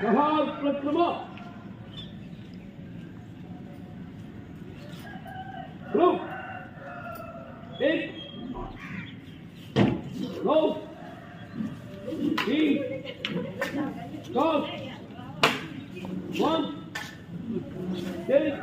Kahal, Pratama. Loop. Ik. Loop. Tien. Kom. Want. Dit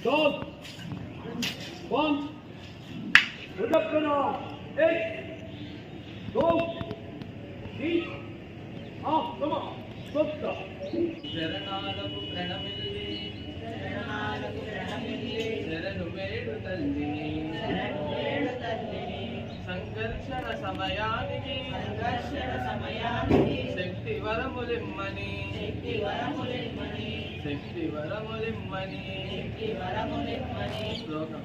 Stop. One. One. Apakrama. Eight. Go. Three. Off. Come on. Stop. Stop. శరణాలకు ప్రణమిల్లి శరణు వేడు తల్లిని సంఘర్షణ సమయానికి శక్తి వరములిమ్మని శక్తి వరములిమ్మని శ్లోకం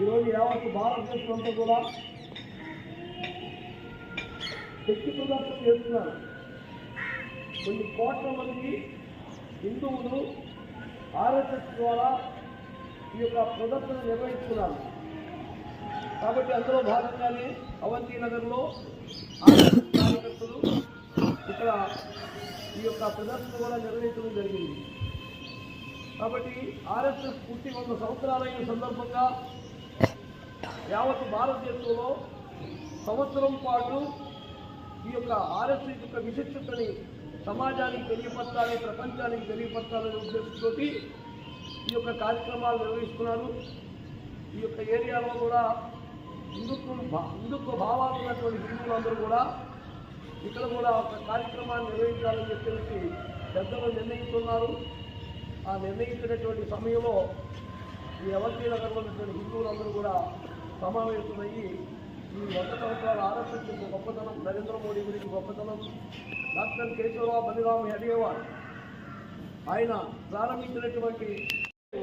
ఈరోజు యావత్ భారతదేశం అంతా కూడా శక్తి ప్రదర్శన చేస్తున్నారు. కొన్ని కోట్ల మంది హిందువులు ఆర్ఎస్ఎస్ ద్వారా ఈ యొక్క ప్రదర్శన నిర్వహిస్తున్నారు. కాబట్టి అందులో భాగంగానే అవంతి నగర్లో ఆర్ఎస్ఎస్ కార్యకర్తలు ఇక్కడ ఈ యొక్క ప్రదర్శన కూడా నిర్వహించడం జరిగింది. కాబట్టి ఆర్ఎస్ఎస్ పుట్టి వంద సంవత్సరాలైన సందర్భంగా యావత్ భారతదేశంలో సంవత్సరం పాటు ఈ యొక్క ఆర్ఎస్ఎస్ యొక్క విశిష్టతని సమాజానికి తెలియపరచాలి ప్రపంచానికి తెలియపరచాలనే ఉద్దేశంతో ఈ యొక్క కార్యక్రమాలు నిర్వహిస్తున్నారు. ఈ యొక్క ఏరియాలో కూడా హిందుత్వం హిందుత్వ భావాలు ఉన్నటువంటి హిందువులందరూ కూడా ఇక్కడ కూడా ఒక కార్యక్రమాన్ని నిర్వహించాలని చెప్పేసి పెద్దలు నిర్ణయిస్తున్నారు ఆ నిర్ణయించినటువంటి సమయంలో ఈ అవంతి నగర్లో ఉన్నటువంటి హిందువులందరూ కూడా సమావేశమయ్యి ఈ వంద సంవత్సరాల ఆర్ఎస్ఎస్ గొప్పతనం నరేంద్ర మోడీ గురించి గొప్పతనం డాక్టర్ కేశవరావు బలిరామ హెడేవార్ ఆయన ప్రారంభించినటువంటి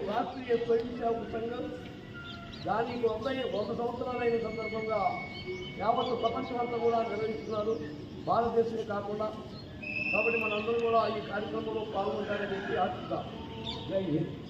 రాష్ట్రీయ స్వయం సేవక సంఘం దానికి వంద వంద సంవత్సరాలైన సందర్భంగా యావత్ ప్రపంచం అంతా కూడా నిర్వహిస్తున్నారు. భారతదేశమే కాకుండా. కాబట్టి మనందరం కూడా ఈ కార్యక్రమంలో పాల్గొంటారని చెప్పి ఆశిద్దాం. 没有。